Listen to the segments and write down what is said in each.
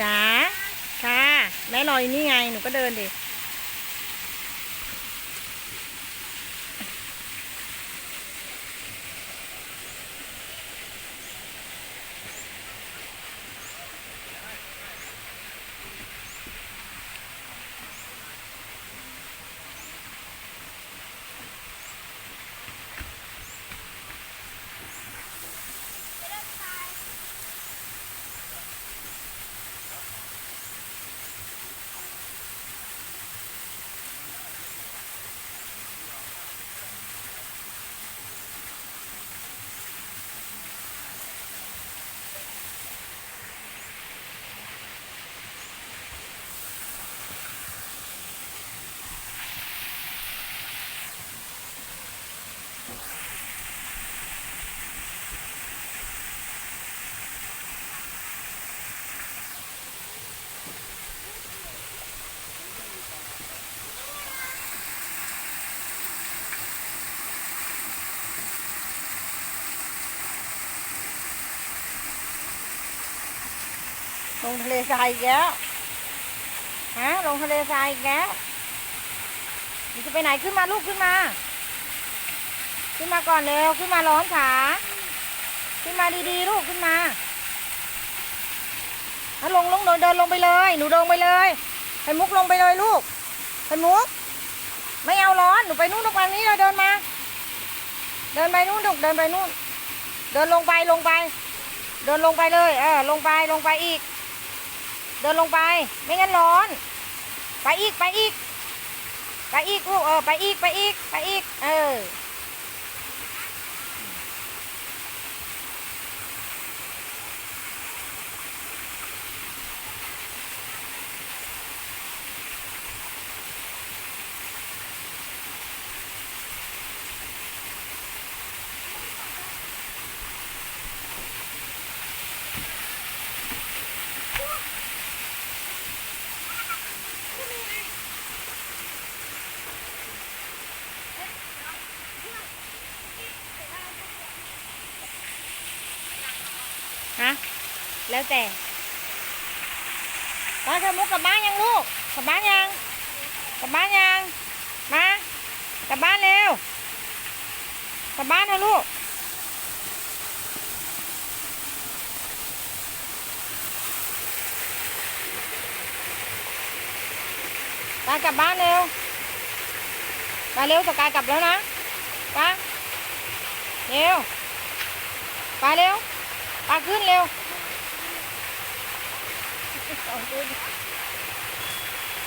จ๋าค่ะแม่รออยู่นี่ไง หนูก็เดินดิ ลงทะเลทรายอีกแล้วฮะลงทะเลทรายอีกแล้วหนูจะไปไหนขึ้นมาลูกขึ้นมา ขึ้นมาก่อนเร็วขึ้นมาร้อนขา ขึ้นมาดีๆลูกขึ้นมาถ้าลงลงเดินเดินลงไปเลย หนูเดินไปเลยไข่มุกลงไปเลยลูกไข่มุก ไม่เอาร้อนหนูไปนู่นตรงนี้เลยเดินมา เดินไปนู่นลูกเดินไปนู่น เดินลงไปลงไป เดินลงไปเลยเออลงไปลงไปอีก เดินลงไป ไม่งั้นร้อน ไปอีกไปอีก ไปอีกลูกเออไปอีกไปอีกไปอีก เออ ฮะแล้วแต่ตอนเธอมุกกลับบ้านยังลูกกลับบ้านยังกลับบ้านยังมากลับบ้านเร็วกลับบ้านเอะลูกไปกลับบ้านเร็วไปเร็วสกายกลับแล้วนะไปเร็วไปเร็ว ไปขึ้นเร็ว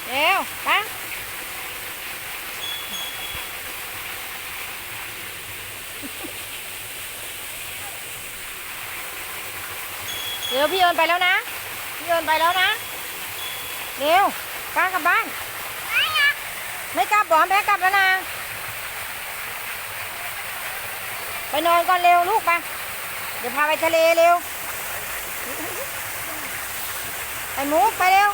เร็วไปเร็วพี่เอิญไปแล้วนะ พี่เอิญไปแล้วนะ เร็วป้ากลับบ้าน ไม่กลับหรอแม่กลับแล้วนะ ไปนอนก่อนเร็วลูกไป เดี๋ยวพาไปทะเลเร็วไปหมูไปเร็ว